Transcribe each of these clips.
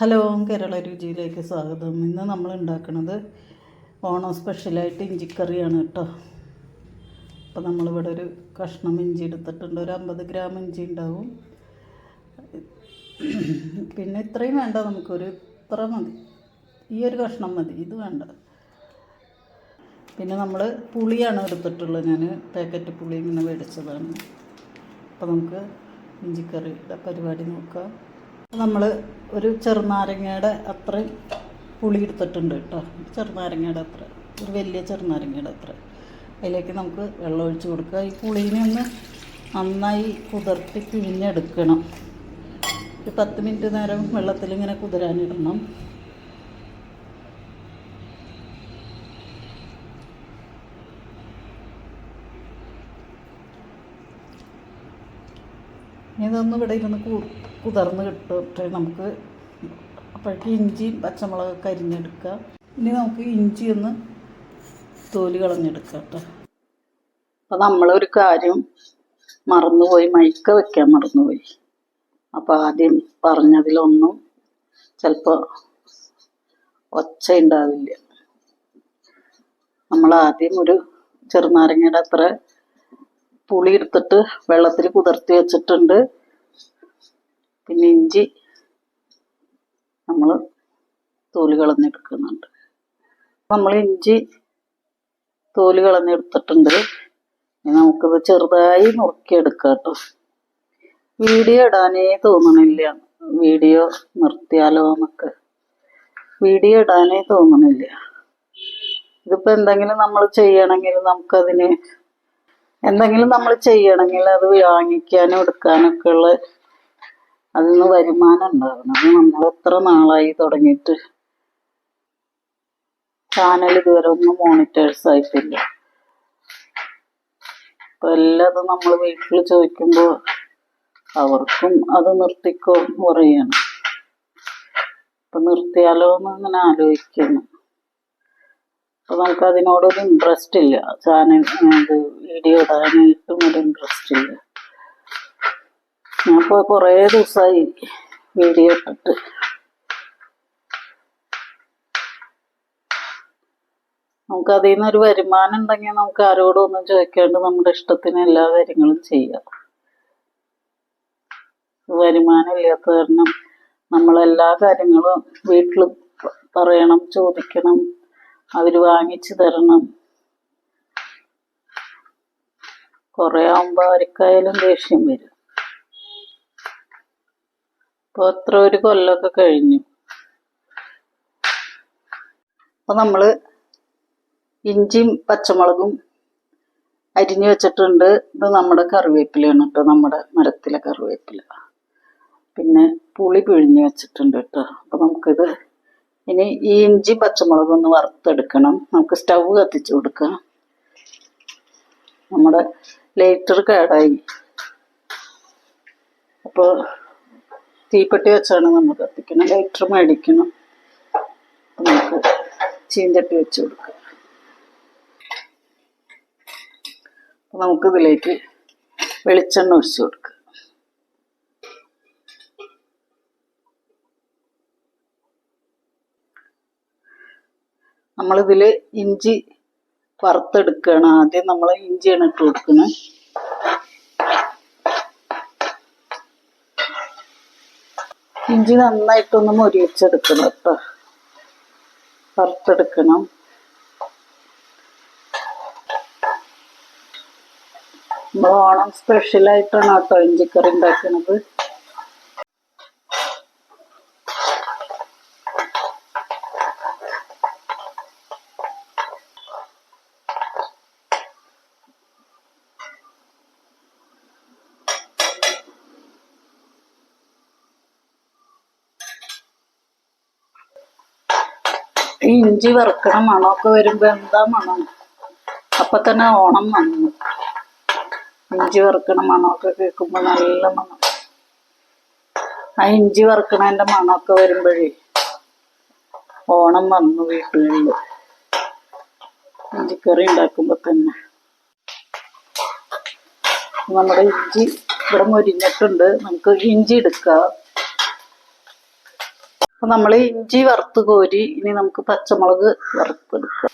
Hello Kerala രുചിയിലേക്ക് സ്വാഗതം. ഇന്ന് നമ്മൾ ഉണ്ടാക്കുന്നത് ഓണം സ്പെഷ്യലായിട്ട് ഇഞ്ചിക്കറിയാണ് കേട്ടോ. അപ്പോൾ നമ്മളിവിടെ ഒരു കഷ്ണം ഇഞ്ചി എടുത്തിട്ടുണ്ട്. ഒരു അമ്പത് ഗ്രാം ഇഞ്ചി ഉണ്ടാവും. പിന്നെ ഇത്രയും വേണ്ട നമുക്കൊരു ഇത്ര മതി. ഈ ഒരു കഷ്ണം മതി. ഇത് വേണ്ട. പിന്നെ നമ്മൾ പുളിയാണ് എടുത്തിട്ടുള്ളത്. ഞാൻ പാക്കറ്റ് പുളി ഇങ്ങനെ മേടിച്ചതാണ്. അപ്പോൾ നമുക്ക് ഇഞ്ചിക്കറിയുടെ പരിപാടി നോക്കാം. നമ്മൾ ഒരു ചെറുനാരങ്ങയുടെ അത്രയും പുളി എടുത്തിട്ടുണ്ട് കേട്ടോ. ചെറുനാരങ്ങയുടെ അത്ര ഒരു വലിയ ചെറുനാരങ്ങയുടെ അത്ര. അതിലേക്ക് നമുക്ക് വെള്ളം ഒഴിച്ച് കൊടുക്കുക. ഈ പുളീനെ ഒന്ന് നന്നായി കുതിർത്തി പിഴിഞ്ഞെടുക്കണം. ഒരു പത്ത് മിനിറ്റ് നേരം വെള്ളത്തിൽ ഇങ്ങനെ കുതിരാനിടണം. ഇതൊന്നും ഇവിടെ ഇരുന്ന് കു കുതിർന്ന് കിട്ടിട്ട് നമുക്ക് അപ്പോഴേക്ക് ഇഞ്ചിയും പച്ചമുളകൊക്കെ അരിഞ്ഞെടുക്കുക. ഇനി നമുക്ക് ഇഞ്ചി ഒന്ന് തോൽ കളഞ്ഞെടുക്കാം കേട്ടോ. അപ്പോൾ നമ്മളൊരു കാര്യം മറന്നുപോയി മൈക്ക വെക്കാൻ മറന്നുപോയി. അപ്പോൾ ആദ്യം പറഞ്ഞതിലൊന്നും ചിലപ്പോൾ ഒച്ച ഉണ്ടാവില്ല നമ്മൾ ആദ്യം ഒരു ചെറുനാരങ്ങയുടെ അത്ര പുളി എടുത്തിട്ട് വെള്ളത്തിൽ കുതിർത്തി വെച്ചിട്ടുണ്ട്. പിന്നെ ഇഞ്ചി നമ്മൾ തോൽ കളഞ്ഞെടുക്കുന്നുണ്ട്. നമ്മൾ ഇഞ്ചി തോൽ കളഞ്ഞെടുത്തിട്ടുണ്ട്. നമുക്കിത് ചെറുതായി നുറുക്കിയെടുക്കാം കേട്ടോ. വീഡിയോ ഇടാനേ തോന്നണില്ല. വീഡിയോ നിർത്തിയാലോ നമുക്ക് വീഡിയോ ഇടാനേ തോന്നണില്ല. ഇതിപ്പോൾ എന്തെങ്കിലും നമ്മൾ ചെയ്യണമെങ്കിൽ നമുക്കതിന് എന്തെങ്കിലും നമ്മൾ ചെയ്യണമെങ്കിൽ അത് വാങ്ങിക്കാനും എടുക്കാനൊക്കെ ഉള്ള അതിൽ നിന്ന് വരുമാനം ഉണ്ടാകണം അത് നമ്മൾ എത്ര നാളായി തുടങ്ങിയിട്ട് ചാനൽ ഇതുവരെ ഒന്നും മോണിറ്റേഴ്സ് ആയിട്ടില്ല. അപ്പൊ എല്ലാതും നമ്മൾ വീട്ടിൽ ചോദിക്കുമ്പോൾ അവർക്കും അത് നിർത്തിക്കോ പറയാണ്. അപ്പൊ നിർത്തിയാലോ എന്ന് ഇങ്ങനെ ആലോചിക്കുന്നു. അപ്പൊ നമുക്ക് അതിനോടൊരു ഇൻട്രസ്റ്റ് ഇല്ല. ചാനൽ വീഡിയോ ഇടാനായിട്ടും ഒരു ഇൻട്രസ്റ്റ് ഇല്ല. ഞാൻ ഇപ്പോൾ കുറേ ദിവസമായി വീഡിയോ ഇട്ടിട്ട്. നമുക്ക് അതിൽ നിന്നൊരു വരുമാനം ഉണ്ടെങ്കിൽ നമുക്ക് ആരോടും ഒന്നും ചോദിക്കാണ്ട് നമ്മുടെ ഇഷ്ടത്തിന് എല്ലാ കാര്യങ്ങളും ചെയ്യാം. വരുമാനം ഇല്ലാത്ത കാരണം നമ്മളെല്ലാ കാര്യങ്ങളും വീട്ടിൽ പറയണം ചോദിക്കണം അവർ വാങ്ങിച്ചു തരണം. കുറേ ആകുമ്പോൾ ആർക്കായാലും ദേഷ്യം വരും. ഇപ്പോൾ അത്ര ഒരു കൊല്ലമൊക്കെ കഴിഞ്ഞു. അപ്പോൾ നമ്മൾ ഇഞ്ചിയും പച്ചമുളകും അരിഞ്ഞു വെച്ചിട്ടുണ്ട്. ഇത് നമ്മുടെ കറിവേപ്പിലയാണ് കേട്ടോ നമ്മുടെ മരത്തിലെ കറിവേപ്പില. പിന്നെ പുളി പിഴിഞ്ഞു വെച്ചിട്ടുണ്ട് കേട്ടോ അപ്പോൾ നമുക്കിത് ഇനി ഈ ഇഞ്ചി പച്ചമുളകും ഒന്ന് വറുത്തെടുക്കണം. നമുക്ക് സ്റ്റവ് കത്തിച്ചു കൊടുക്കാം. നമ്മുടെ ലൈറ്റർ കേടായി. അപ്പോൾ തീപ്പെട്ടി വെച്ചാണ് നമ്മൾ കത്തിക്കണം. ലൈറ്റർ മേടിക്കണം. നമുക്ക് ചീഞ്ചട്ടി വെച്ച് കൊടുക്കാം. നമുക്ക് ഇതിലേക്ക് വെളിച്ചെണ്ണ ഒഴിച്ച് കൊടുക്കാം. നമ്മളിതിൽ ഇഞ്ചി വറുത്തെടുക്കുകയാണ്. ആദ്യം നമ്മൾ ഇഞ്ചിയാണ് ഇട്ട് കൊടുക്കുന്നത്. ഇഞ്ചി നന്നായിട്ടൊന്ന് മുരിച്ചെടുക്കണം കേട്ടോ. വറുത്തെടുക്കണം. ഓണം സ്പെഷ്യലായിട്ടാണ് കേട്ടോ ഇഞ്ചിക്കറി ഉണ്ടാക്കുന്നത്. ഇഞ്ചി വറുക്കണ മണമൊക്കെ വരുമ്പോ എന്താ മണം? അപ്പൊ തന്നെ ഓണം വന്നു. ഇഞ്ചി വറുക്കണ മണമൊക്കെ കേൾക്കുമ്പോ നല്ല മണം. ആ ഇഞ്ചി വറുക്കണേന്റെ മണമൊക്കെ വരുമ്പോഴേ ഓണം വന്നു വീട്ടുകളിൽ ഇഞ്ചിക്കറി ഉണ്ടാക്കുമ്പോ തന്നെ. നമ്മുടെ ഇഞ്ചി ഇവിടെ മുരിഞ്ഞിട്ടുണ്ട്. നമുക്ക് ഇഞ്ചി എടുക്കാം. അപ്പൊ നമ്മൾ ഇഞ്ചി വറുത്ത് കോരി ഇനി നമുക്ക് പച്ചമുളക് വറുത്തെടുക്കാം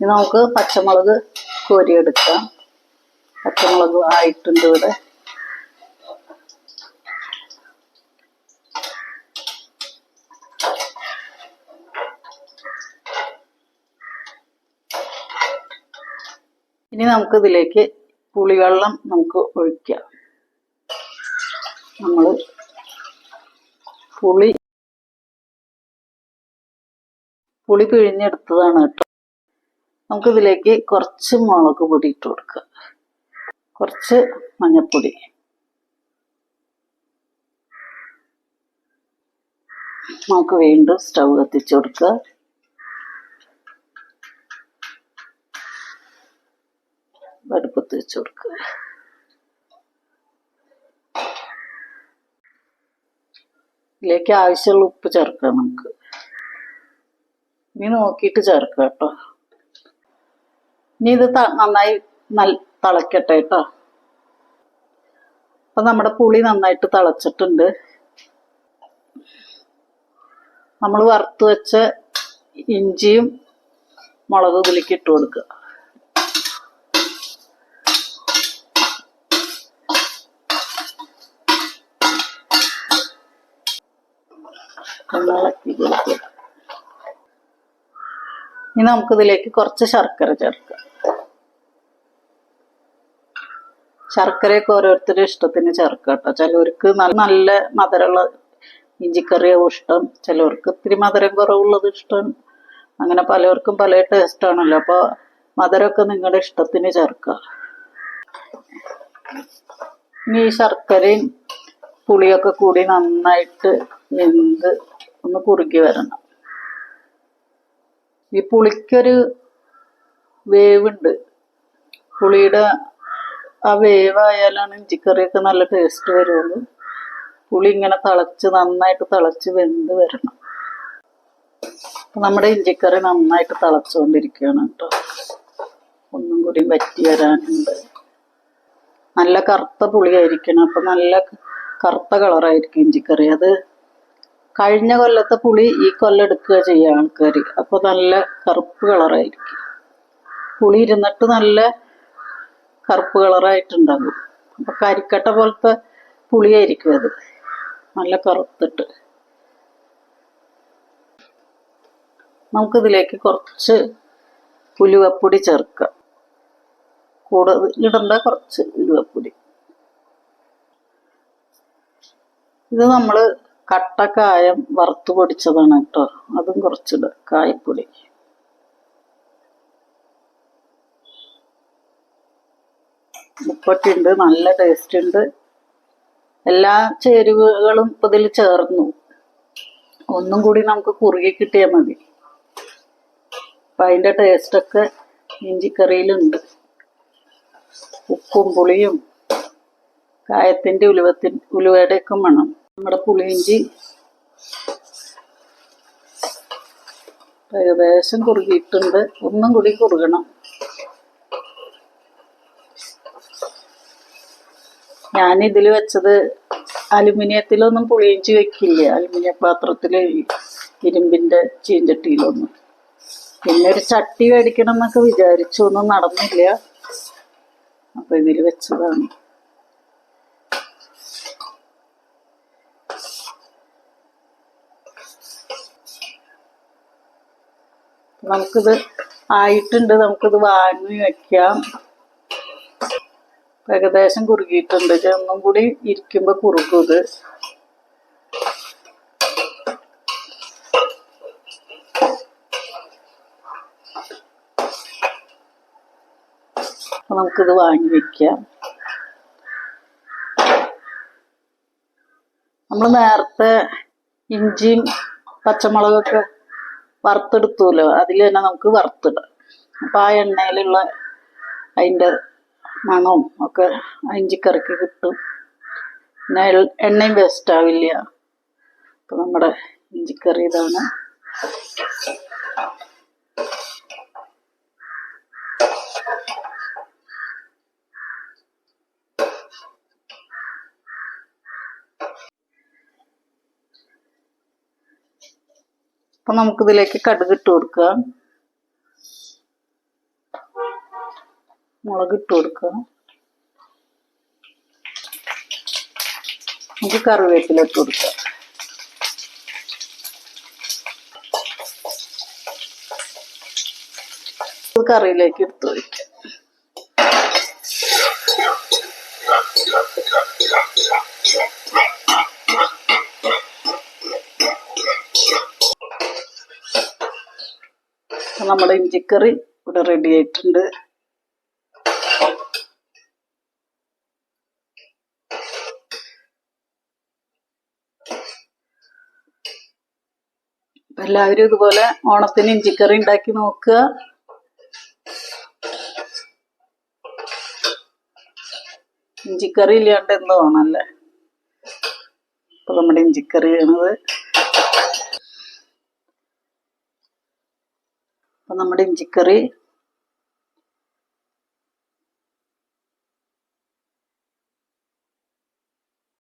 ഇനി നമുക്ക് പച്ചമുളക് കോരിയെടുക്കാം. പച്ചമുളക് ആയിട്ടുണ്ട് ഇവിടെ. ഇനി നമുക്ക് ഇതിലേക്ക് പുളിവെള്ളം നമുക്ക് ഒഴിക്കാം. നമ്മൾ പുളി പുളി പിഴിഞ്ഞെടുത്തതാണ് കേട്ടോ. നമുക്ക് ഇതിലേക്ക് കുറച്ച് മുളക് പൊടി ഇട്ട് കൊടുക്കുക. കുറച്ച് മഞ്ഞൾപ്പൊടി നമുക്ക് വീണ്ടും സ്റ്റൗ കത്തിച്ചു കൊടുക്കുക. അടുപ്പത്ത് വെച്ച് കൊടുക്കുക. ഇതിലേക്ക് ആവശ്യമുള്ള ഉപ്പ് ചേർക്കുക നമുക്ക്. ഇനി നോക്കിയിട്ട് ചേർക്കുക കേട്ടോ. ഇനി ഇത് നന്നായി നല്ല തിളക്കട്ടെ കേട്ടോ അപ്പൊ നമ്മുടെ പുളി നന്നായിട്ട് തിളച്ചിട്ടുണ്ട്. നമ്മൾ വറുത്ത് വെച്ച ഇഞ്ചിയും മുളക് ഇതിലേക്ക് ഇട്ട് കൊടുക്കുക. കൊടുക്കുക ഇനി നമുക്കിതിലേക്ക് കുറച്ച് ശർക്കര ചേർക്കാം ശർക്കരയൊക്കെ ഓരോരുത്തരുടെ ഇഷ്ടത്തിന് ചേർക്കുക കേട്ടോ. ചിലവർക്ക് നല്ല നല്ല മധുരമുള്ള ഇഞ്ചിക്കറിയാവും ഇഷ്ടം ചിലവർക്ക് ഇത്തിരി മധുരം കുറവുള്ളത് ഇഷ്ടം. അങ്ങനെ പലർക്കും പല ടേസ്റ്റാണല്ലോ അപ്പോൾ മധുരമൊക്കെ നിങ്ങളുടെ ഇഷ്ടത്തിന് ചേർക്കുക. ഇനി ഈ ശർക്കരയും പുളിയൊക്കെ കൂടി നന്നായിട്ട് വെന്ത് ഒന്ന് കുറുകി വരണം. ഈ പുളിക്കൊരു വേവുണ്ട്. പുളിയുടെ ആ വേവായാലാണ് ഇഞ്ചിക്കറിയൊക്കെ നല്ല ടേസ്റ്റ് വരുള്ളൂ. പുളി ഇങ്ങനെ തിളച്ച് നന്നായിട്ട് തിളച്ച് വെന്ത് വരണം. നമ്മുടെ ഇഞ്ചിക്കറി നന്നായിട്ട് തിളച്ചുകൊണ്ടിരിക്കുകയാണ് കേട്ടോ. ഒന്നും കൂടി വറ്റി വരാനുണ്ട്. നല്ല കറുത്ത പുളിയായിരിക്കണം. അപ്പൊ നല്ല കറുത്ത കളറായിരിക്കും ഇഞ്ചിക്കറി. അത് കഴിഞ്ഞ കൊല്ലത്തെ പുളി ഈ കൊല്ലം എടുക്കുക ചെയ്യുക ആൾക്കാർ അപ്പോൾ നല്ല കറുപ്പ് കളറായിരിക്കും. പുളി ഇരുന്നിട്ട് നല്ല കറുപ്പ് കളറായിട്ടുണ്ടാകും. അപ്പൊ കരിക്കട്ട പോലത്തെ പുളിയായിരിക്കും അത്. നല്ല കറുത്തിട്ട്. നമുക്കിതിലേക്ക് കുറച്ച് ഉലുവപ്പൊടി ചേർക്കാം. കൂടുതൽ ഇടണ്ട കുറച്ച് ഉലുവപ്പൊടി. ഇത് നമ്മൾ കട്ടക്കായം വറുത്ത് പൊടിച്ചതാണ് കേട്ടോ. അതും കുറച്ചിടുക കായപ്പൊടി. ഉപ്പൊക്കെ ഉണ്ട് നല്ല ടേസ്റ്റ് ഉണ്ട് എല്ലാ ചേരുവകളും ഇപ്പൊ ഇതിൽ ചേർന്നു. ഒന്നും കൂടി നമുക്ക് കുറുകി കിട്ടിയാൽ മതി. അപ്പൊ അതിന്റെ ടേസ്റ്റൊക്കെ ഇഞ്ചിക്കറിയിലുണ്ട്. ഉപ്പും പുളിയും കായത്തിന്റെ ഉലുവത്തിൻ ഉലുവയുടെയൊക്കെ വേണം നമ്മുടെ പുളിയിഞ്ചി ഏകദേശം കുറുകിയിട്ടുണ്ട്. ഒന്നും കൂടി കുറുകണം. ഞാൻ ഇതിൽ വെച്ചത് അലുമിനിയത്തിലൊന്നും പുളിയിഞ്ചി വെക്കില്ല. അലുമിനിയ പാത്രത്തിൽ ഇരുമ്പിന്റെ ചീഞ്ചട്ടിയിലൊന്നും. പിന്നെ ഒരു ചട്ടി മേടിക്കണം എന്നൊക്കെ വിചാരിച്ചു. ഒന്നും നടന്നില്ല. അപ്പൊ ഇതിൽ വെച്ചതാണ്. നമുക്കിത് ആയിട്ടുണ്ട്. നമുക്കിത് വാങ്ങി വെക്കാം. ഏകദേശം കുറുകിയിട്ടുണ്ട്. ഒന്നും കൂടി ഇരിക്കുമ്പോൾ കുറുക്കും ഇത്. നമുക്കിത് വാങ്ങി വെക്കാം. നമ്മൾ നേരത്തെ ഇഞ്ചിയും പച്ചമുളകൊക്കെ വറുത്തെടുത്തുമല്ലോ അതിൽ തന്നെ നമുക്ക് വറുത്തിടാം. അപ്പം ആ എണ്ണയിലുള്ള അതിന്റെ മണവും ഒക്കെ ഇഞ്ചിക്കറിക്ക് കിട്ടും. പിന്നെ എണ്ണയും വേസ്റ്റ് ആവില്ല. അപ്പം നമ്മുടെ ഇഞ്ചിക്കറി ഇതാണ്. അപ്പം നമുക്കിതിലേക്ക് കടുക് ഇട്ട് കൊടുക്കാം. മുളക് ഇട്ട് കൊടുക്കുക. നമുക്ക് കറിവേപ്പില ഇട്ട് കൊടുക്കുക. കറിയിലേക്ക് എടുത്ത് വയ്ക്കാം നമ്മുടെ ഇഞ്ചിക്കറി ഇവിടെ റെഡി ആയിട്ടുണ്ട്. എല്ലാവരും ഇതുപോലെ ഓണത്തിന് ഇഞ്ചിക്കറി ഉണ്ടാക്കി നോക്കുക. ഇഞ്ചിക്കറി ഇല്ലാണ്ട് എന്തോ ഓണല്ലേ അപ്പൊ നമ്മുടെ ഇഞ്ചിക്കറി ആണത് അപ്പൊ നമ്മുടെ ഇഞ്ചിക്കറി